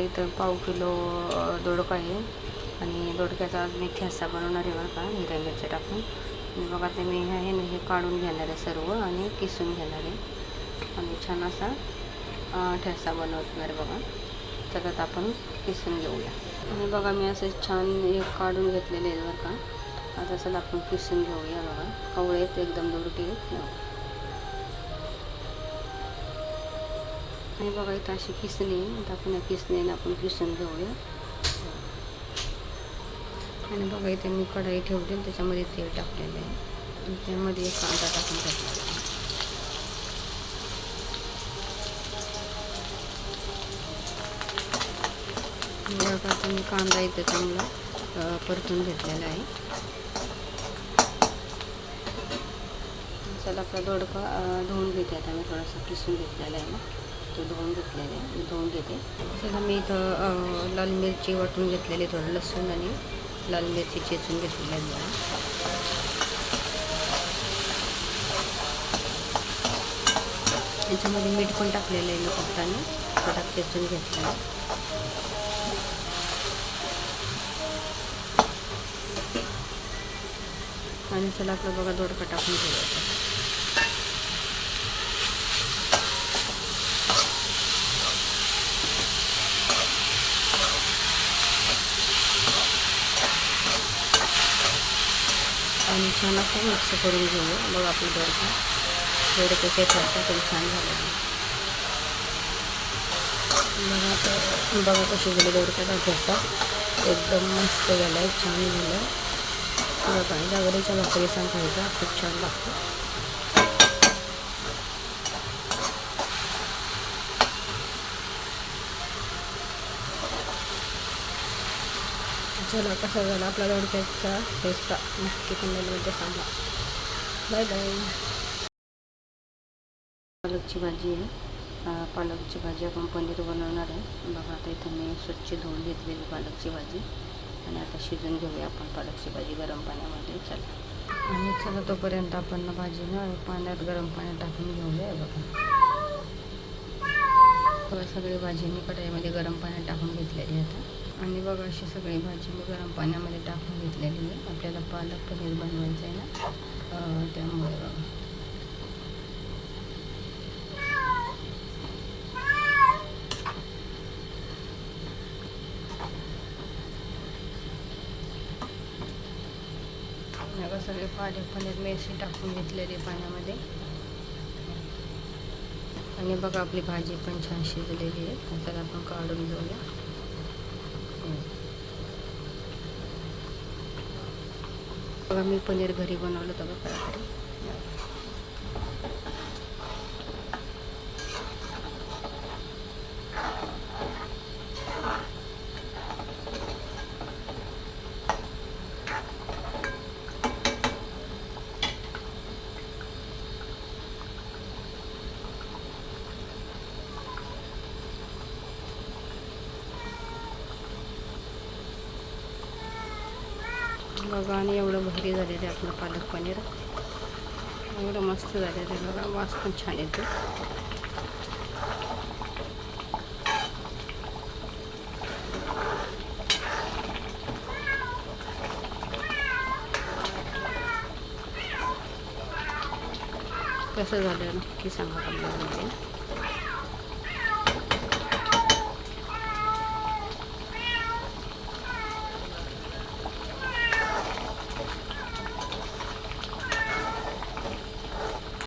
इथं पाव किलो दोडका आहे. आणि दोडक्याचा आज मी ठेसा बनवणार आहे बरं का हिरव्या मिरच्या टाकून बघा ते मी हे आहे ना हे काढून घेणार आहे सर्व आणि किसून घेणार आहे. आणि छान असा ठेसा बनवणार आहे बघा त्याच्यात आपण किसून घेऊया. आणि बघा मी असं छान हे काढून घेतलेले आहे बरं का. आता चला आपण किसून घेऊया बघा. कवळे आहेत एकदम दोडके आहेत. आणि बघा इथं अशी किसणी आहे. आता आपण या किसणीने आपण किसून घेऊया. आणि बघा इथे मी कढाई ठेवली त्याच्यामध्ये तेल टाकलेलं आहे. आणि त्यामध्ये एक कांदा टाकून टाकला बघा आता मी कांदा इथे चांगला परतून घेतलेला आहे. चला आपला दोडका धुवून घेते आता मी थोडासा किसून घेतलेला आहे. ना तो धुवून घेतलेले धुवून घेते. चला मी इथं लाल मिरची वाटून घेतलेली थोडं लसूण आणि लाल मिरची चेचून घेतलेली आहे जरा. याच्यामध्ये मीठ पण टाकलेलं आहे फक्ताने थोडा चेचून घेतलेला आहे. आणि चला आपलं बघा दोडका टाकून घेऊया आणि छान असं मिक्स करून घेऊया बघा आपलं दोडका दोडक्याच्या ठेचा तरी छान झालं. बघा आता बघा कशी झाली दोडक्याचा ठेचा एकदम मस्त झाला आहे छान झालं. बघा जागरीच्या भाकरी सांगायचा खूप छान लागतो. चला कसा झाला आपला दोडक्याचा ठेचा नक्की कमेंटमध्ये सांगा. बाय बाय पालकची भाजी आहे. पालकची भाजी आपण पनीर बनवणार आहे. बघा आता इथं मी स्वच्छ धुवून घेतलेली पालकची भाजी. आणि आता शिजून घेऊया आपण पालकची भाजी गरम पाण्यामध्ये. चला. आणि चला तोपर्यंत आपण भाजी ना पाण्यात गरम पाण्यात टाकून घेऊया. बघा. बघा सगळी भाजी मी कढईमध्ये गरम पाण्यात टाकून घेतलेली आहे आता. आणि बघा अशी सगळी भाजी मी गरम पाण्यामध्ये टाकून घेतलेली आहे. आपल्याला पालक पनीर बनवायचं आहे ना? त्यामुळे बघा. सगळे पालक पनीर मेथी टाकून घेतलेली आहे पाण्यामध्ये. आणि बघा आपली भाजी पण छान शिजलेली आहे. त्याला आपण काढून घेऊया. बघा मी पनीर घरी बनवलं होतं बघा घरी बघा आणि एवढं भारी झालेलं आहे आपलं पालक पनीर. एवढं मस्त झालेलं आहे बघा वास पण छान येतो. कसं झालं नक्की सांगा कमेंटमध्ये